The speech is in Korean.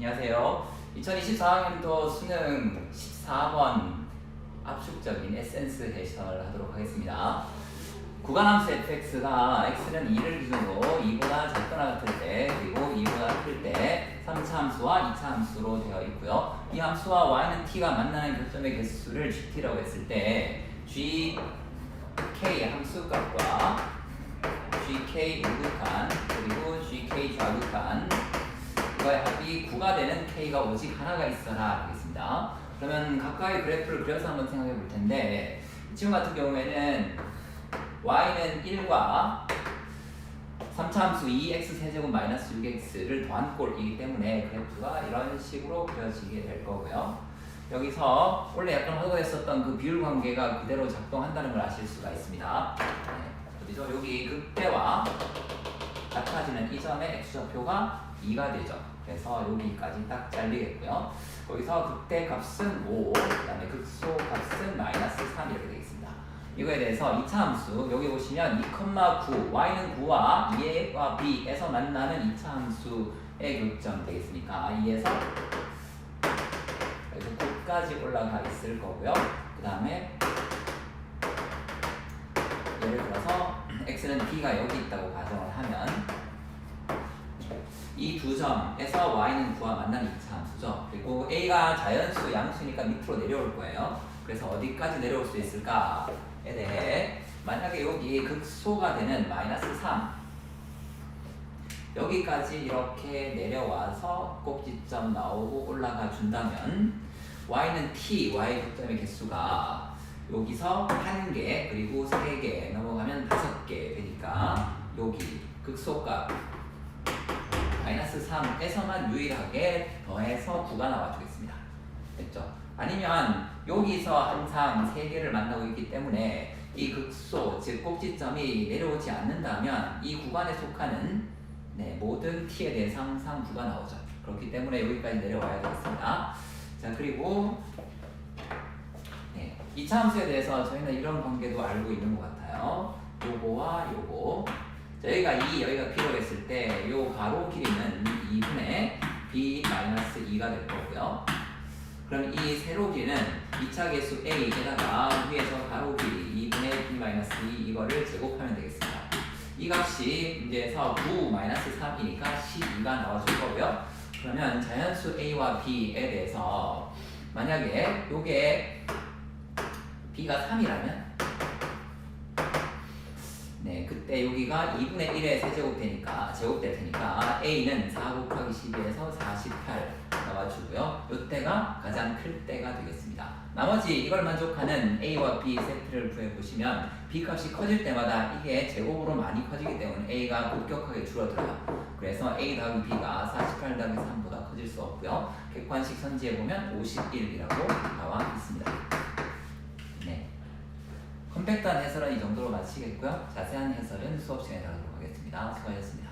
안녕하세요. 2024학년도 수능 14번 압축적인 에센스 해설하도록 하겠습니다. 구간함수 fx가 x는 2를 기준으로 2보다 작거나 같을 때 그리고 2보다 클 때 3차 함수와 2차 함수로 되어 있고요. 이 함수와 y는 t가 만나는 교점의 개수를 gt라고 했을 때 gk 함수값과 gk 우극한 그리고 gk 좌극한 이거의 합이 9가 되는 k가 오직 하나가 있어라 하겠습니다. 그러면 각각의 그래프를 그려서 한번 생각해 볼 텐데 지금 같은 경우에는 y는 1과 3차 함수 2x 세제곱 마이너스 6x를 더한 꼴이기 때문에 그래프가 이런 식으로 그려지게 될 거고요. 여기서 원래 약간 허구했었던 그 비율 관계가 그대로 작동한다는 걸 아실 수가 있습니다. 네, 어디죠? 여기 극대와 같아지는 이 점의 x좌표가 2가 되죠. 그래서 여기까지 딱 잘리겠고요. 거기서 극대 값은 5, 그 다음에 극소 값은 마이너스 3 이렇게 되겠습니다. 이거에 대해서 2차 함수 여기 보시면 2,9 y는 9와 2와 b에서 만나는 2차 함수의 교점 되겠습니까? 2에서 여기서 9까지 올라가 있을 거고요. 그 다음에 예를 들어서 x는 b가 여기 있다고 가정을 하면 이 두 점에서 y는 9와 만나는 2차 함수죠. 그리고 a가 자연수 양수니까 밑으로 내려올 거예요. 그래서 어디까지 내려올 수 있을까에 대해 만약에 여기 극소가 되는 마이너스 3 여기까지 이렇게 내려와서 꼭지점 나오고 올라가 준다면 y는 t, y 교점의 개수가 여기서 한 개 그리고 세 개 넘어가면 다섯 개 되니까 여기 극소값 마이너스 3에서만 유일하게 더해서 9가 나와주겠습니다. 됐죠? 아니면 여기서 항상 세 개를 만나고 있기 때문에 이 극소, 즉 꼭지점이 내려오지 않는다면 이 구간에 속하는 네, 모든 t에 대해서 항상 9가 나오죠. 그렇기 때문에 여기까지 내려와야 되겠습니다. 자, 그리고 네, 2차 함수에 대해서 저희는 이런 관계도 알고 있는 것 같아요. 요거와 요거. 자, 여기가 2, 여기가 B로 했을 때 요 가로 길이는 2분의 B-2가 될 거고요. 그럼 이 세로 길이는 2차 개수 A에다가 위에서 가로 길이 2분의 B-2 이거를 제곱하면 되겠습니다. 이 값이 문제에서 9 3이니까 12가 나와줄 거고요. 그러면 자연수 A와 B에 대해서 만약에 요게 B가 3이라면 네, 그 때 여기가 2분의 1의 세제곱 되니까 제곱될 테니까 A는 4 곱하기 12에서 48 나와주고요. 이때가 가장 클 때가 되겠습니다. 나머지 이걸 만족하는 A와 B 세트를 구해보시면 B 값이 커질 때마다 이게 제곱으로 많이 커지기 때문에 A가 급격하게 줄어들어요. 그래서 A 더하기 B가 48 더하기 3보다 커질 수 없고요. 객관식 선지해보면 51이라고 나와 있습니다. 네. 컴팩트한 해설은 이 정도로 마치겠고요. 자세한 해설은 수업 시간에 다루도록 하겠습니다. 수고하셨습니다.